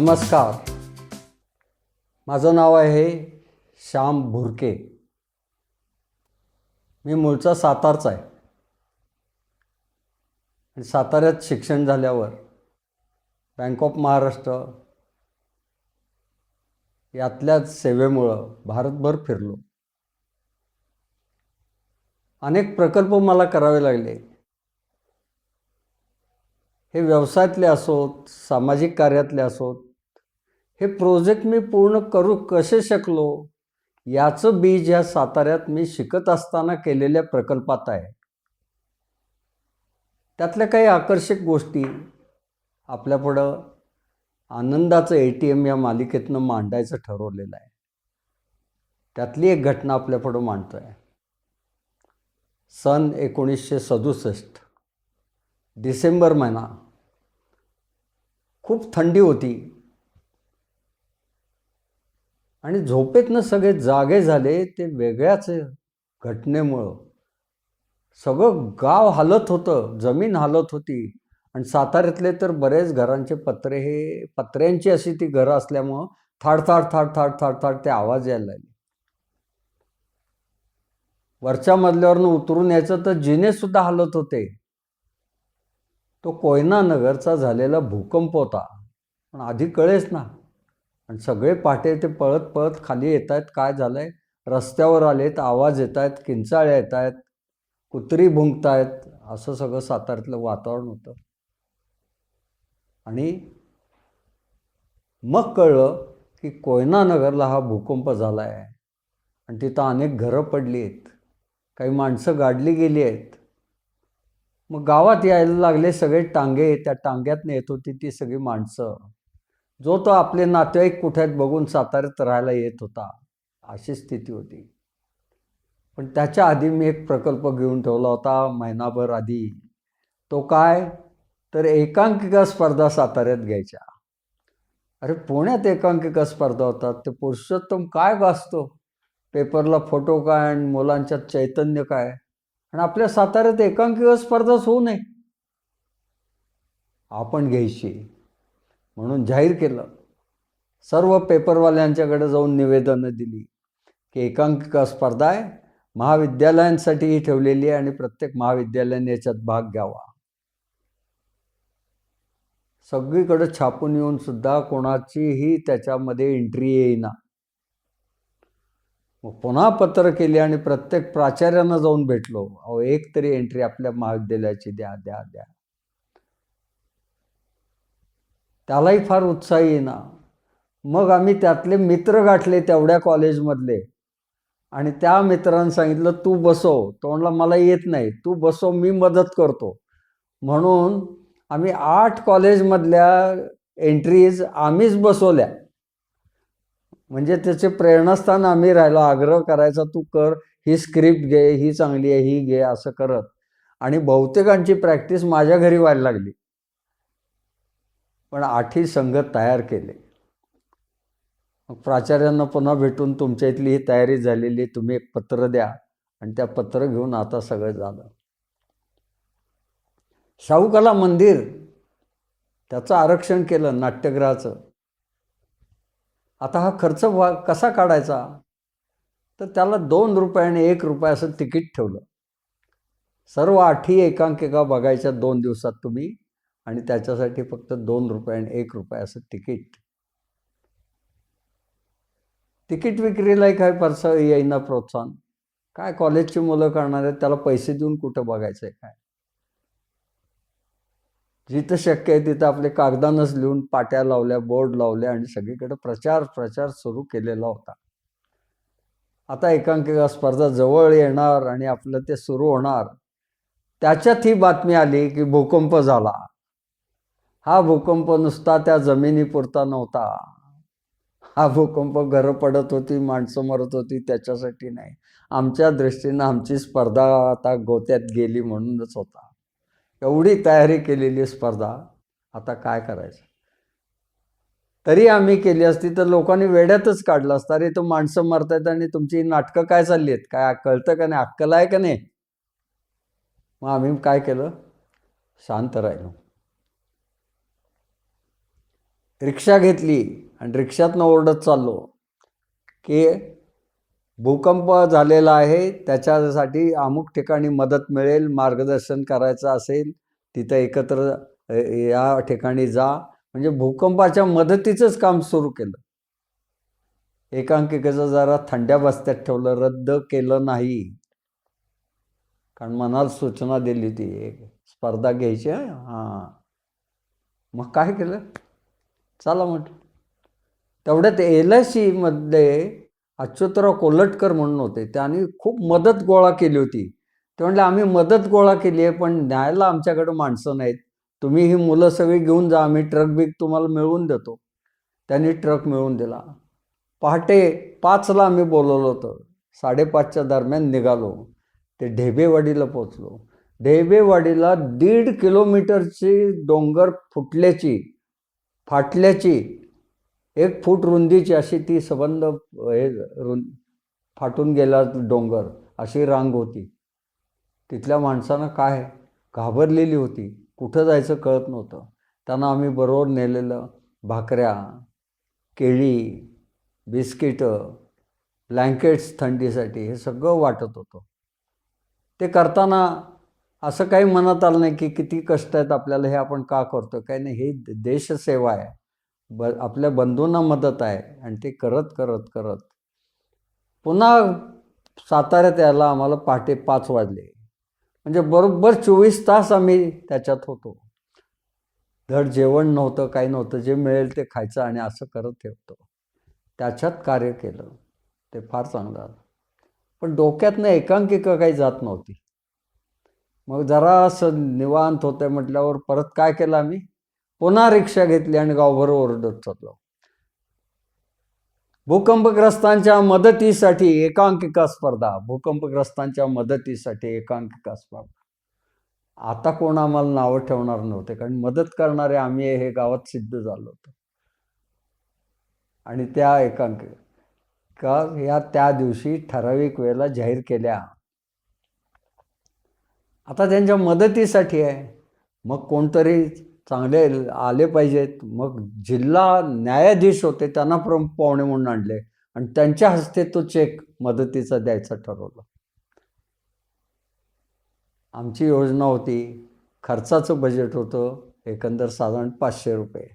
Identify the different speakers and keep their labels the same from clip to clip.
Speaker 1: नमस्कार. माझं नाव आहे श्याम भुरके. मी मूळचा सातारचा आहे. आणि साताऱ्यात शिक्षण झाल्यावर बँक ऑफ महाराष्ट्र यातल्याच सेवेमुळं भारतभर फिरलो. अनेक प्रकल्प मला करावे लागले. हे व्यवसायातले असोत सामाजिक कार्यातले असोत हे प्रोजेक्ट मी पूर्ण करू कसे शकलो याचं बीज या साताऱ्यात मी शिकत असताना केलेल्या प्रकल्पात आहे. त्यातल्या काही आकर्षक गोष्टी आपल्यापुढं आनंदाचं ए टी एम या मालिकेतनं मांडायचं ठरवलेलं आहे. त्यातली एक घटना आपल्यापुढं मांडतो आहे सन एकोणीसशे सदुसष्ट डिसेंबर महिना. खूप थंडी होती. आणि झोपेतनं सगळे जागे झाले ते वेगळ्याच घटनेमुळं. सगळं गाव हालत होतं जमीन हालत होती. आणि साताऱ्यातले तर बरेच घरांचे पत्रे हे पत्र्यांची अशी ती घरं असल्यामुळं थाड थाड थाड थाड थाड ते आवाज यायला लागले. वरच्या मजल्यावरनं उतरून यायचं तर जिनेसुद्धा हालत होते. तो कोयना नगरचा झालेला भूकंप होता. पण आधी कळेच ना. आणि सगळे पहाटे ते पळत पळत खाली येत आहेत काय झालं आहे रस्त्यावर आलेत आवाज येत आहेत किंचाळ्या येत आहेत कुत्री भुंकतायत. असं सगळं साताऱ्यातलं वातावरण होतं. आणि मग कळलं की कोयना नगरला हा भूकंप झाला आहे आणि तिथं अनेक घरं पडली आहेत काही माणसं गाडली गेली आहेत मग गावात यायला लागले सगळे टांगे. त्या टांग्यातनं येत होती ती सगळी माणसं. जो तो आपले नातेवाईक कुठे आहेत बघून साताऱ्यात राहायला येत होता अशी स्थिती होती. पण त्याच्या आधी मी एक प्रकल्प घेऊन ठेवला होता महिनाभर आधी. तो काय? तर एकांकिका स्पर्धा साताऱ्यात घ्यायच्या. अरे पुण्यात एकांकिका स्पर्धा होतात ते पुरुषोत्तम काय गाजतो? पेपरला फोटो काय आणि मुलांच्यात चैतन्य काय? आणि आपल्या साताऱ्यात एकांकिका स्पर्धाच होऊ नये. आपण घ्यायची. म्हणून जाहीर केलं. सर्व पेपरवाल्यांच्याकडे जाऊन निवेदनं दिली. की एकांकिका स्पर्धा आहे. महाविद्यालयांसाठीही ठेवलेली आहे आणि प्रत्येक महाविद्यालयाने याच्यात भाग घ्यावा. सगळीकडे छापून येऊन सुद्धा कोणाचीही त्याच्यामध्ये एंट्री येईना. मग पुन्हा पत्र केली आणि प्रत्येक प्राचार्यांना जाऊन भेटलो. अहो एक तरी एंट्री आपल्या महाविद्यालयाची द्या द्या द्या. त्यालाही फार उत्साह येईना मग आम्ही त्यातले मित्र गाठले तेवढ्या कॉलेजमधले. आणि त्या मित्रांनी सांगितलं तू बसव. तो म्हणला मला येत नाही. तू बसव मी मदत करतो. म्हणून आम्ही आठ कॉलेजमधल्या एंट्रीज आम्हीच बसवल्या. म्हणजे त्याचे प्रेरणास्थान आम्ही राहिलो. आग्रह करायचा तू कर. ही स्क्रिप्ट घे. ही चांगली आहे. ही घे. असं करत. आणि बहुतेकांची प्रॅक्टिस माझ्या घरी व्हायला लागली. पण आठही संघ तयार केले. मग प्राचार्यांना पुन्हा भेटून तुमच्या इथली ही तयारी झालेली तुम्ही एक पत्र द्या. आणि त्या पत्र घेऊन आता सगळं झालं. शाहूकला मंदिर त्याचं आरक्षण केलं नाट्यगृहाचं आता हा खर्च वा कसा काढायचा? तर त्याला दोन रुपये आणि एक रुपये असं तिकीट ठेवलं. सर्व आठही एकांकिका बघायच्या दोन दिवसात तुम्ही आणि त्याच्यासाठी फक्त दोन रुपये आणि एक रुपये असं तिकीट. तिकीट विक्रीलाही काय परसा येईना प्रोत्साहन? काय कॉलेजची मुलं करणार आहेत? त्याला पैसे देऊन कुठं बघायचं आहे काय? जिथं शक्य आहे तिथं आपले कागदानच लिहून पाट्या लावल्या बोर्ड लावल्या आणि सगळीकडे प्रचार प्रचार सुरू केलेला होता. आता एकांकिका स्पर्धा जवळ येणार आणि आपलं ते सुरू होणार. त्याच्यात ही बातमी आली की भूकंप झाला. हा भूकंप नुसता त्या जमिनीपुरता नव्हता. हा भूकंप घरं पडत होती माणसं मरत होती त्याच्यासाठी नाही. आमच्या दृष्टीनं आमची स्पर्धा आता गोत्यात गेली म्हणूनच होता. एवढी तयारी केलेली स्पर्धा. आता काय करायचं? तरी आम्ही केली असती तर लोकांनी वेड्यातच काढलं असतं. अरे तो माणसं मरतायत आणि तुमची नाटकं काय चालली आहेत काय कळतं का नाही? अक्कल आहे का नाही? मग आम्ही काय केलं? शांत राहिलो. रिक्षा घेतली आणि रिक्षातनं ओरडत चाललो की भूकंप झालेला आहे त्याच्यासाठी अमुक ठिकाणी मदत मिळेल मार्गदर्शन करायचं असेल तिथं एकत्र या ठिकाणी जा. म्हणजे भूकंपाच्या मदतीचंच काम सुरू केलं. एकांकिकेचं जरा थंड्या बस्त्यात ठेवलं रद्द केलं नाही. कारण मनाला सूचना दिली होती एक स्पर्धा घ्यायची हां. मग काय केलं? चला म्हटलं. तेवढ्यात एल आय सीमध्ये अच्युतराव कोल्हटकर म्हणून होते. त्यांनी खूप मदत गोळा केली होती. ते म्हणले आम्ही मदत गोळा केली आहे पण न्यायला आमच्याकडे माणसं नाहीत. तुम्ही ही मुलं सगळी घेऊन जा आम्ही ट्रक बिक तुम्हाला मिळवून देतो. त्यांनी ट्रक मिळवून दिला. पहाटे पाचला आम्ही बोलवलं होतं. साडेपाचच्या दरम्यान निघालो. ते ढेबेवाडीला पोचलो ढेबेवाडीला दीड किलोमीटरची डोंगर फुटल्याची फाटल्याची एक फूट रुंदीची अशी ती सबंध हे रुंद फाटून गेला डोंगर अशी रांग होती. तिथल्या माणसानं काय घाबरलेली होती कुठं जायचं कळत नव्हतं. त्यांना आम्ही बरोबर नेलेलं भाकऱ्या केळी बिस्किटं ब्लँकेट्स थंडीसाठी हे सगळं वाटत होतं. ते करताना असं काही मनात आलं नाही की किती कष्ट आहेत आपल्याला हे आपण का करतो काही नाही हे देशसेवा आहे. ब आपल्या बंधूंना मदत आहे आणि ते करत करत करत. पुन्हा साताऱ्यात यायला आम्हाला पहाटे पाच वाजले. म्हणजे बरोबर चोवीस तास आम्ही त्याच्यात होतो. धड जेवण नव्हतं काही नव्हतं जे मिळेल ते खायचं आणि असं करत ठेवतो त्याच्यात कार्य केलं. ते फार चांगलं आलं. पण डोक्यातनं एकांकिका काही जात नव्हती. मग जरा असं निवांत होतं म्हटल्यावर परत काय केलं आम्ही? पुन्हा रिक्षा घेतली आणि गावभर ओरडत चाललो. भूकंपग्रस्तांच्या मदतीसाठी एकांकिका स्पर्धा. भूकंपग्रस्तांच्या मदतीसाठी एकांकिका स्पर्धा. आता कोण आम्हाला नावं ठेवणार नव्हते कारण मदत करणारे आम्ही हे गावात सिद्ध झालो होतो. आणि त्या एकांकिका या त्या दिवशी ठराविक वेळेला जाहीर केल्या. आता त्यांच्या मदतीसाठी आहे. मग कोणतरी चांगले आले पाहिजेत. मग जिल्हा न्यायाधीश होते त्यांना प्रमुख पाहुणे म्हणून आणले. आणि त्यांच्या हस्ते तो चेक मदतीचा द्यायचा ठरवलं. आमची योजना होती खर्चाचं बजेट होतं एकंदर साधारण पाचशे रुपये.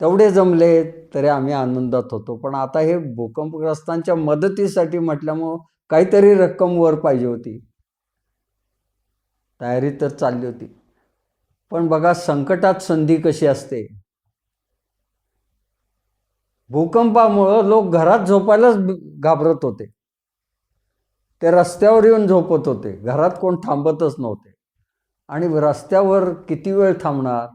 Speaker 1: तेवढे जमले तरी आम्ही आनंदात होतो. पण आता हे भूकंपग्रस्तांच्या मदतीसाठी म्हटल्यामुळं काहीतरी रक्कम वर पाहिजे होती. तयारी तर चालली होती. पण बघा संकटात संधी कशी असते? भूकंपामुळं लोक घरात झोपायलाच घाबरत होते. ते रस्त्यावर येऊन झोपत होते. घरात कोण थांबतच नव्हते. आणि रस्त्यावर किती वेळ थांबणार?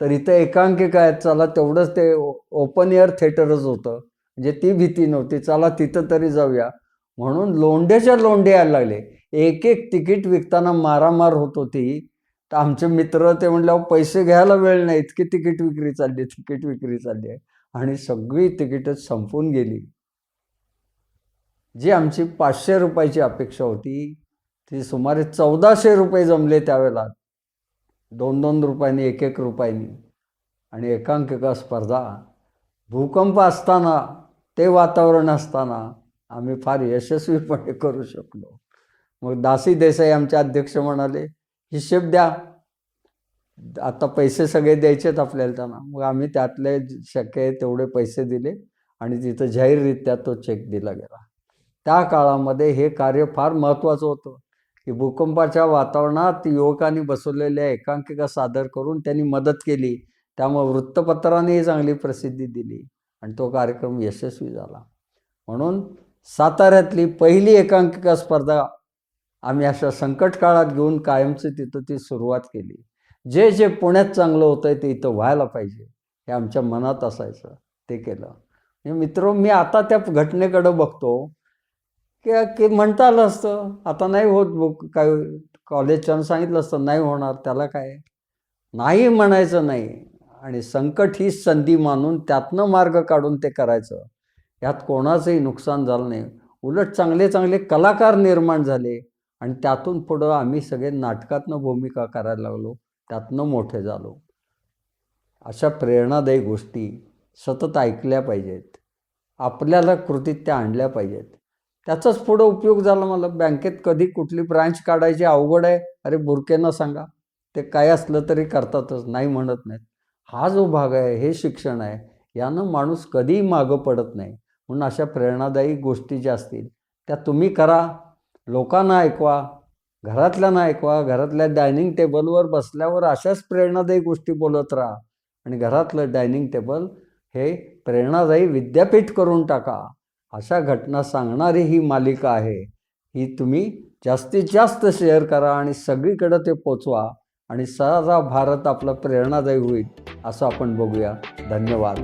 Speaker 1: तर इथं एकांकिका आहेत. चला तेवढंच ते ओपन एअर थिएटरच होतं. म्हणजे ती भीती नव्हती. चला तिथं तरी जाऊया. म्हणून लोंढेच्या लोंढे यायला लागले. एक एक तिकीट विकताना मारामार होत होती. तर आमचे मित्र ते म्हणल्यावर पैसे घ्यायला वेळ नाही इतकी तिकीट विक्री चालली तिकीट विक्री चालली आहे. आणि सगळी तिकीटं संपून गेली. जी आमची पाचशे रुपयाची अपेक्षा होती ती सुमारे चौदाशे रुपये जमले त्यावेळेला. दोन दोन रुपयांनी एक एक रुपयांनी. आणि एकांकिका स्पर्धा. भूकंप असताना ते वातावरण असताना आम्ही फार यशस्वीपणे करू शकलो. मग दासी देसाई आमचे अध्यक्ष म्हणाले हिशेब द्या. आता पैसे सगळे द्यायचेत आपल्याला त्यांना. मग आम्ही त्यातले शक्य आहे तेवढे पैसे दिले आणि तिथं जाहीररित्या तो चेक दिला गेला. त्या काळामध्ये हे कार्य फार महत्त्वाचं होतं की भूकंपाच्या वातावरणात युवकांनी बसवलेल्या एकांकिका सादर करून त्यांनी मदत केली. त्यामुळे वृत्तपत्रानेही चांगली प्रसिद्धी दिली आणि तो कार्यक्रम यशस्वी झाला. म्हणून साताऱ्यातली पहिली एकांकिका स्पर्धा आम्ही अशा संकट काळात घेऊन कायमची तिथं ती सुरुवात केली. जे जे पुण्यात चांगलं होतं आहे ते इथं व्हायला पाहिजे हे आमच्या मनात असायचं ते केलं. मित्र मी आता त्या घटनेकडं बघतो. की की म्हणता आलं असतं आता नाही होत बुक काय कॉलेजच्यानं सांगितलं असतं नाही होणार त्याला काय? नाही म्हणायचं नाही. आणि संकट ही संधी मानून त्यातनं मार्ग काढून ते करायचं. यात कोणाचंही नुकसान झालं नाही. उलट चांगले चांगले कलाकार निर्माण झाले. आणि त्यातून पुढं आम्ही सगळे नाटकातनं भूमिका करायला लागलो त्यातनं मोठे झालो. अशा प्रेरणादायी गोष्टी सतत ऐकल्या पाहिजेत. आपल्याला कृतीत त्या आणल्या पाहिजेत. त्याचाच पुढं उपयोग झाला मला. बँकेत कधी कुठली ब्रांच काढायची अवघड आहे? अरे बुरकेनं सांगा. ते काय असलं तरी करतातच नाही म्हणत नाहीत. हा जो भाग आहे हे शिक्षण आहे यानं माणूस कधीही मागं पडत नाही. म्हणून अशा प्रेरणादायी गोष्टी ज्या असतील त्या तुम्ही करा. लोकांना ऐकवा घरातल्यांना ऐकवा घरातल्या डायनिंग टेबलवर बसल्यावर अशाच प्रेरणादायी गोष्टी बोलत राहा. आणि घरातलं डायनिंग टेबल हे प्रेरणादायी विद्यापीठ करून टाका. अशा घटना सांगणारी ही मालिका आहे. ही तुम्ही जास्तीत जास्त शेअर करा आणि सगळीकडं ते पोचवा आणि सारा भारत आपला प्रेरणादायी होईल असं आपण बघूया. धन्यवाद.